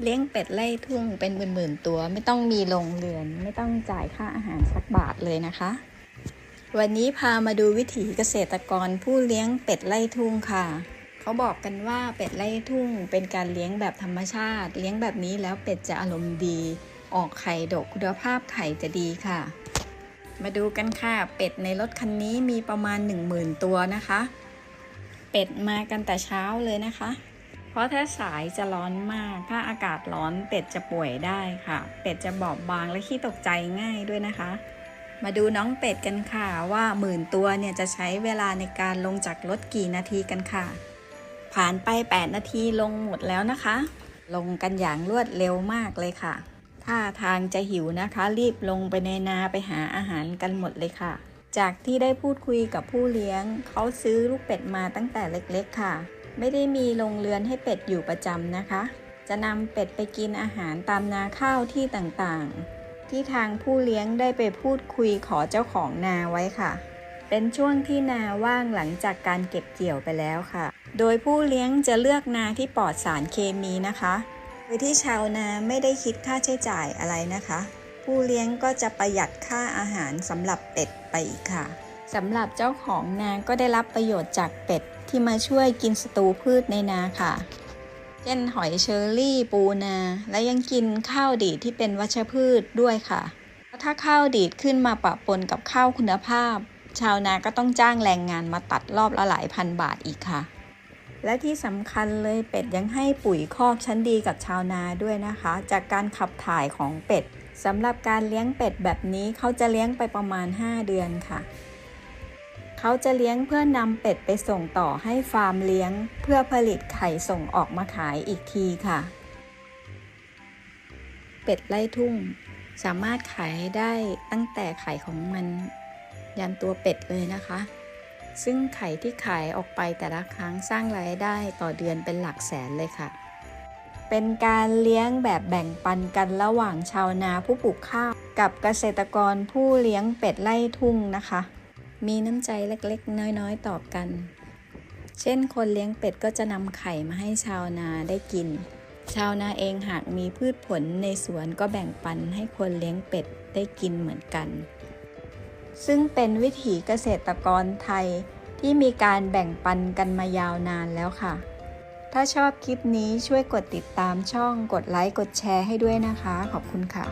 เลี้ยงเป็ดไล่ทุ่งเป็นหมื่นๆตัว ไม่ต้องมีโรงเรือน ไม่ต้องจ่ายค่าอาหารสักบาทเลยนะคะ วันนี้พามาดูวิถีเกษตรกรผู้เลี้ยงเป็ดไล่ทุ่งค่ะ เขาบอกกันว่าเป็ดไล่ทุ่ง เป็นการเลี้ยงแบบธรรมชาติ เลี้ยงแบบนี้แล้วเป็ดจะอารมณ์ดี ออกไข่ดกคุณภาพไข่จะดีค่ะ มาดูกันค่ะเป็ดในรถคันนี้มีประมาณ 10,000 ตัวนะคะ เป็ดมากันแต่เช้าเลยนะคะ เพราะถ้าสายจะร้อนมาก ถ้าอากาศร้อนเป็ดจะป่วยได้ค่ะ เป็ดจะบอบบางและขี้ตกใจง่ายด้วยนะคะ มาดูน้องเป็ดกันค่ะว่าหมื่นตัวเนี่ยจะใช้เวลาในการลงจากรถกี่นาทีกันค่ะ ผ่านไป 8 นาทีลงหมดแล้วนะคะ ลงกันอย่างรวดเร็วมากเลยค่ะถ้าทางจะหิวนะคะ รีบลงไปในนาไปหาอาหารกันหมดเลยค่ะ จากที่ได้พูดคุยกับผู้เลี้ยง เขาซื้อลูกเป็ดมาตั้งแต่เล็กๆค่ะ ไม่ได้มีโรงเรือนให้เป็ดอยู่ประจำนะคะ จะนำเป็ดไปกินอาหารตามนาข้าวที่ต่างๆ ที่ทางผู้เลี้ยงได้ไปพูดคุยขอเจ้าของนาไว้ค่ะ เป็นช่วงที่นาว่างหลังจากการเก็บเกี่ยวไปแล้วค่ะ โดยผู้เลี้ยงจะเลือกนาที่ปลอดสารเคมีนะคะโดยที่ชาวนาไม่ได้คิดค่าใช้จ่ายอะไรนะคะ ผู้เลี้ยงก็จะประหยัดค่าอาหารสำหรับเป็ดไปอีกค่ะ สำหรับเจ้าของนาก็ได้รับประโยชน์จากเป็ดที่มาช่วยกินศัตรูพืชในนาค่ะ เช่นหอยเชอรี่ปูนา และยังกินข้าวดีดที่เป็นวัชพืชด้วยค่ะถ้าข้าวดีดขึ้นมาปะปนกับข้าวคุณภาพ ชาวนาก็ต้องจ้างแรงงานมาตัดรอบละหลายพันบาทอีกค่ะ และที่สำคัญเลยเป็ดยังให้ปุ๋ยคอกชั้นดีกับชาวนาด้วยนะคะ จากการขับถ่ายของเป็ดสำหรับการเลี้ยงเป็ดแบบนี้เขาจะเลี้ยงไปประมาณ 5 เดือนค่ะ เขาจะเลี้ยงเพื่อนำเป็ดไปส่งต่อให้ฟาร์มเลี้ยง เพื่อผลิตไข่ส่งออกมาขายอีกทีค่ะ เป็ดไล่ทุ่ง สามารถขายได้ตั้งแต่ไข่ของมันยันตัวเป็ดเลยนะคะ ซึ่งไข่ที่ขายออกไปแต่ละครั้งสร้างรายได้ต่อเดือนเป็นหลักแสนเลยค่ะ เป็นการเลี้ยงแบบแบ่งปันกันระหว่างชาวนาผู้ปลูกข้าวกับเกษตรกรผู้เลี้ยงเป็ดไล่ทุ่งนะคะ มีน้ำใจเล็กๆ น้อยๆ ต่อกัน เช่นคนเลี้ยงเป็ดก็จะนำไข่มาให้ชาวนาได้กิน ชาวนาเองหากมีพืชผลในสวนก็แบ่งปันให้คนเลี้ยงเป็ดได้กินเหมือนกัน ซึ่งเป็นวิถีเกษตรกรไทยที่มีการแบ่งปันกันมายาวนานแล้วค่ะ ถ้าชอบคลิปนี้ช่วยกดติดตามช่อง กดไลค์ กดแชร์ให้ด้วยนะคะ ขอบคุณค่ะ